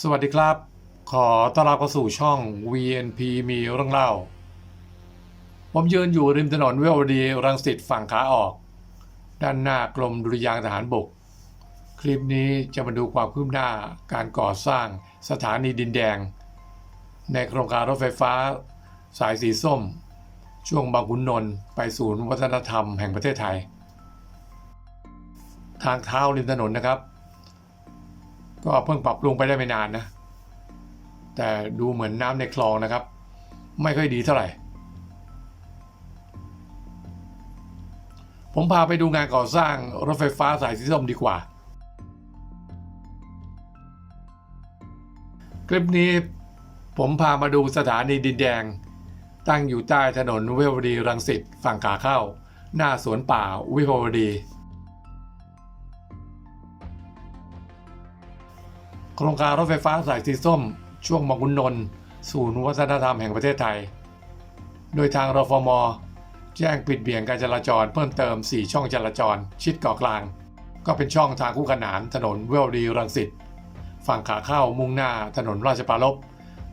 สวัสดีครับ ขอต้อนรับเข้าสู่ช่อง VNP มีเรื่องเล่า ผมยืนอยู่ริมถนนเวลดีรังสิตฝั่งขาออก ด้านหน้ากรมดุริยางทหารบก คลิปนี้จะมาดูความคืบหน้าการก่อสร้างสถานีดินแดง ในโครงการรถไฟฟ้า สายสีส้ม ช่วงบางขุนนนท์ไปศูนย์วัฒนธรรมแห่งประเทศไทย ทางเท้าริมถนนนะครับ ก็เพิ่งปรับปรุงไปได้ไม่นานนะ แต่ดูเหมือนน้ำในคลองนะครับ ไม่ค่อยดีเท่าไหร่ ผมพาไปดูงานก่อสร้างรถไฟฟ้าสายสีส้มดีกว่า คลิปนี้ผมพามาดูสถานีดินแดง ตั้งอยู่ใต้ถนนวิภาวดีรังสิตฝั่งขาเข้า หน้าสวนป่าวิภาวดี โครงการรถไฟฟ้าสายสีส้ม ช่วงบางขุนนนท์ศูนย์วัฒนธรรมแห่งประเทศไทย โดยทางรฟม แจ้งปิดเบี่ยงการจราจรเพิ่มเติม 4 ช่องจราจร ชิดเกาะกลาง ก็เป็นช่องทางคู่ขนานถนนเวลดีรังสิตฝั่งขาเข้ามุ่งหน้าถนนราชปารภ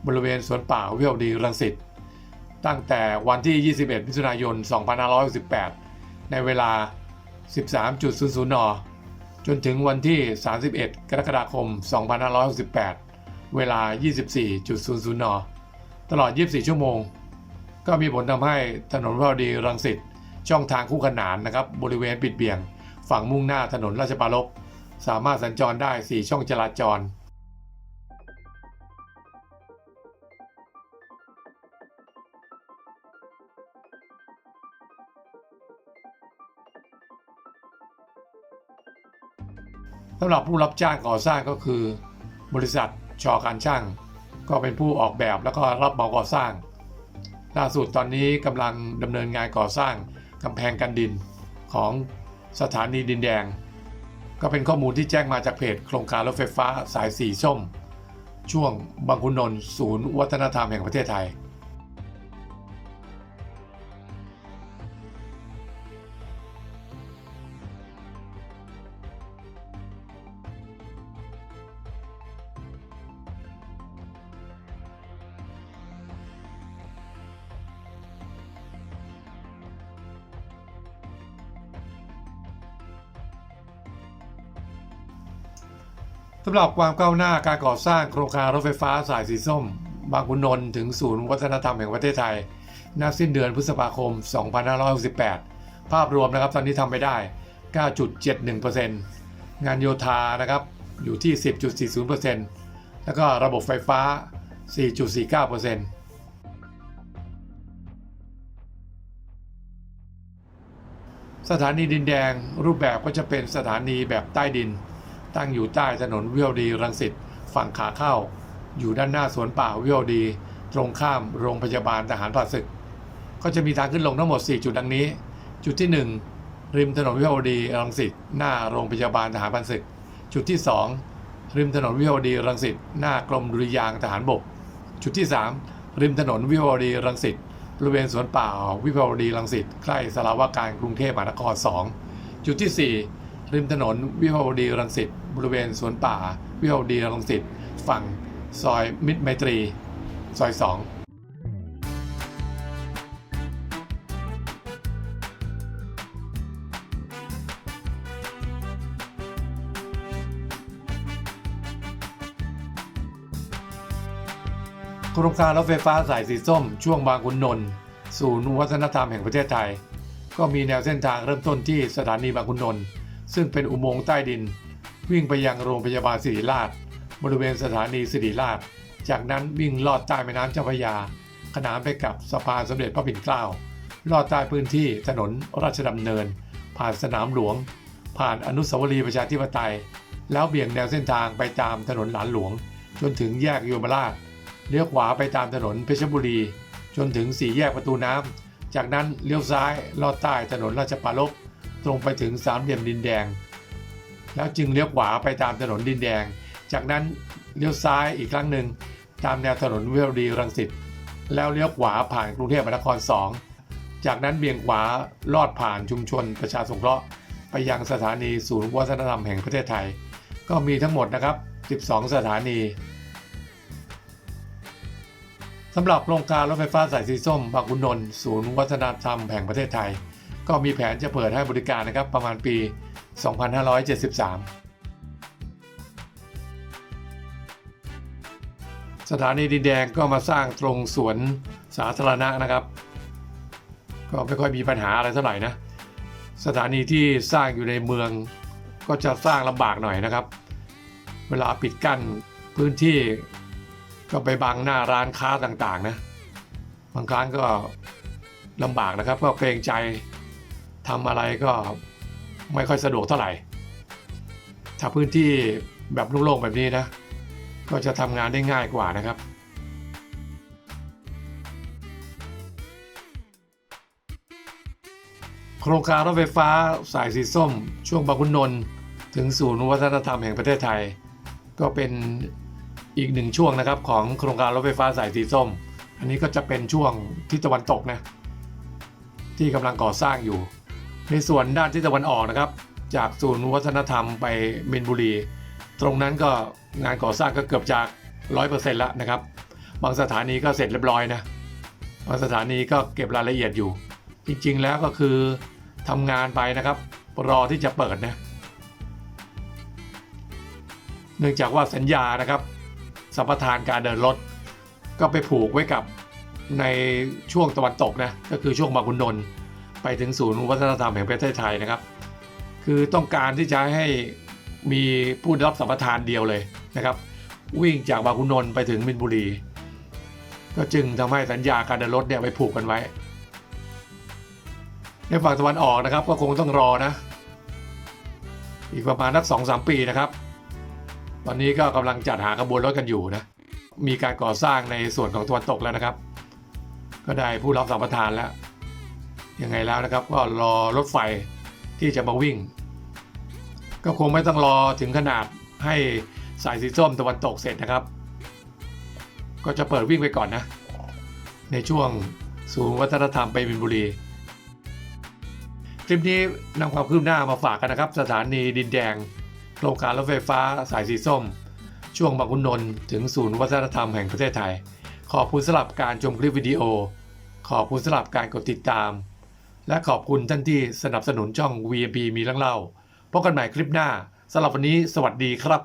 บริเวณสวนป่าเวลดีรังสิตตั้งแต่วันที่ 21 มิถุนายน 2568ในเวลา 13.00 น จนถึงวันที่ 31 กรกฎาคม 2568 เวลา 24.00 น ตลอด 24 ชั่วโมง ก็มีผลทำให้ถนนวาวดีรังสิตช่องทางคู่ขนานนะครับ บริเวณปิดเบี่ยง ฝั่งมุ่งหน้าถนนราชปารภสามารถสัญจรได้ 4 ช่องจราจร สำหรับผู้รับจ้างก่อสร้างก็คือ บริษัทชอการช่าง ก็เป็นผู้ออกแบบแล้วก็รับเหมาก่อสร้าง ล่าสุดตอนนี้กำลังดำเนินงานก่อสร้างกำแพงกันดินของสถานีดินแดง ก็เป็นข้อมูลที่แจ้งมาจากเพจ โครงการรถไฟฟ้าสายสีส้ม ช่วงบางขุนนนท์ศูนย์วัฒนธรรมแห่งประเทศไทย สำหรับความก้าวหน้าการก่อสร้างโครงการรถไฟฟ้าสายสีส้ม บางขุนนนท์ถึงศูนย์วัฒนธรรมแห่งประเทศไทยณสิ้นเดือนพฤษภาคม 2568 ภาพรวมนะครับตอนนี้ทำไปได้ 9.71%งานโยธานะครับอยู่ที่ 10.40%แล้วก็ระบบไฟฟ้า 4.49%สถานีดินแดงรูปแบบก็จะเป็นสถานีแบบใต้ดิน ตั้งอยู่ใต้ถนนวิวดีรังสิตฝั่งขาเข้า อยู่ด้านหน้าสวนป่าวิวดี ตรงข้ามโรงพยาบาลทหารผ่าศึก ก็จะมีทางขึ้นลงทั้งหมด 4 จุดดังนี้ จุดที่ 1 ริมถนนวิวดีรังสิตหน้าโรงพยาบาลทหารผ่าศึก จุดที่ 2 ริมถนนวิวดีรังสิตหน้ากรมดุริยางทหารบก จุดที่ 3 ริมถนนวิวดีรังสิตบริเวณสวนป่าวิภาวดีรังสิตใกล้สารวาการกรุงเทพมหานคร 2 จุดที่ 4 ริมถนนวิภาวดีรังสิตบริเวณสวนป่า วิภาวดีรังสิตฝั่งซอยมิตรไมตรี ซอย2โครงการรถไฟฟ้าสายสีส้ม ช่วงบางขุนนนท์ศูนย์วัฒนธรรมแห่งประเทศไทย ก็มีแนวเส้นทางเริ่มต้นที่สถานีบางขุนนนท์ ซึ่งเป็นอุโมงค์ใต้ดิน วิ่งไปยังโรงพยาบาลศิริราช บริเวณสถานีศิริราช จากนั้นวิ่งลอดใต้แม่น้ำเจ้าพระยา ขนานไปกับสะพานสมเด็จพระปิ่นเกล้าลอดใต้พื้นที่ถนนราชดำเนิน ผ่านสนามหลวง ผ่านอนุสาวรีย์ประชาธิปไตย แล้วเบี่ยงแนวเส้นทางไปตามถนนหลานหลวง จนถึงแยกโยมราชเลี้ยวขวาไปตามถนนเพชรบุรี จนถึงสี่แยกประตูน้ำจากนั้นเลี้ยวซ้ายลอดใต้ถนนราชปารภ ตรงไปถึงสามเหลี่ยมดินแดง แล้วจึงเลี้ยวขวาไปตามถนนดินแดง จากนั้นเลี้ยวซ้ายอีกครั้งหนึ่งตามแนวถนนเวลดีรังสิตแล้วเลี้ยวขวาผ่านกรุงเทพมหานคร 2 จากนั้นเบี่ยงขวาลอดผ่านชุมชนประชาสงเคราะห์ ไปยังสถานีศูนย์วัฒนธรรมแห่งประเทศไทย ก็มีทั้งหมดนะครับ 12 สถานีสำหรับโครงการรถไฟฟ้าสายสีส้มบางขุนนนท์ศูนย์วัฒนธรรมแห่งประเทศไทย ก็มีแผนจะเปิดให้บริการนะครับประมาณปี 2573สถานีดินแดงก็มาสร้างตรงสวนสาธารณะนะครับ ก็ไม่ค่อยมีปัญหาอะไรเท่าไหร่นะ สถานีที่สร้างอยู่ในเมือง ก็จะสร้างลำบากหน่อยนะครับ เวลาปิดกั้นพื้นที่ก็ไปบังหน้าร้านค้าต่างๆนะ บางครั้งก็ลำบากนะครับ ก็เกรงใจ ทำอะไรก็ไม่ค่อยสะดวกเท่าไหร่ ถ้าพื้นที่แบบโล่งๆแบบนี้นะ ก็จะทำงานได้ง่ายกว่านะครับโครงการรถไฟฟ้าสายสีส้ม ช่วงบางขุนนนท์ถึงศูนย์วัฒนธรรมแห่งประเทศไทย ก็เป็นอีกหนึ่งช่วงนะครับของโครงการรถไฟฟ้าสายสีส้ม อันนี้ก็จะเป็นช่วงทิศตะวันตกนะที่กำลังก่อสร้างอยู่ ในส่วนด้านทิศตะวันออกนะครับ จากศูนย์วัฒนธรรมไปมินบุรี ตรงนั้นก็งานก่อสร้างก็เกือบจาก 100%แล้วนะครับ บางสถานีก็เสร็จเรียบร้อยนะบางสถานีก็เก็บรายละเอียดอยู่ จริงๆแล้วก็คือทำงานไปนะครับ รอที่จะเปิดนะเนื่องจากว่าสัญญานะครับสัมปทานการเดินรถ ก็ไปผูกไว้กับในช่วงตะวันตกนะก็คือช่วงบางขุนนนท์ ไปถึงศูนย์วัฒนธรรมแห่งประเทศไทยนะครับ คือต้องการที่จะให้มีผู้รับสัมปทานเดียวเลยนะครับ วิ่งจากบางขุนนนท์ไปถึงมินบุรี ก็จึงทำให้สัญญาการเดินรถเนี่ยไปผูกกันไว้ ในฝั่งตะวันออกนะครับ ก็คงต้องรอนะ อีกประมาณนักสองสามปีนะครับ ตอนนี้ก็กำลังจัดหาขบวนรถกันอยู่นะมีการก่อสร้างในส่วนของตะวันตกแล้วนะครับ ก็ได้ผู้รับสัมปทานแล้ว ยังไงแล้วนะครับ ก็รอรถไฟที่จะมาวิ่ง ก็คงไม่ต้องรอถึงขนาดให้สายสีส้มตะวันตกเสร็จนะครับ ก็จะเปิดวิ่งไปก่อนนะ ในช่วงศูนย์วัฒนธรรมไปบินบุรีคลิปนี้นำความคืบหน้ามาฝากกันนะครับ สถานีดินแดงโครงการรถไฟฟ้าสายสีส้ม ช่วงบางขุนนนท์ถึงศูนย์วัฒนธรรมแห่งประเทศไทย ขอบคุณสำหรับการชมคลิปวิดีโอ ขอบคุณสำหรับการกดติดตาม และขอบคุณท่านที่สนับสนุนช่อง VMP มีเรื่องเล่าพบกันใหม่คลิปหน้าสำหรับวันนี้สวัสดีครับ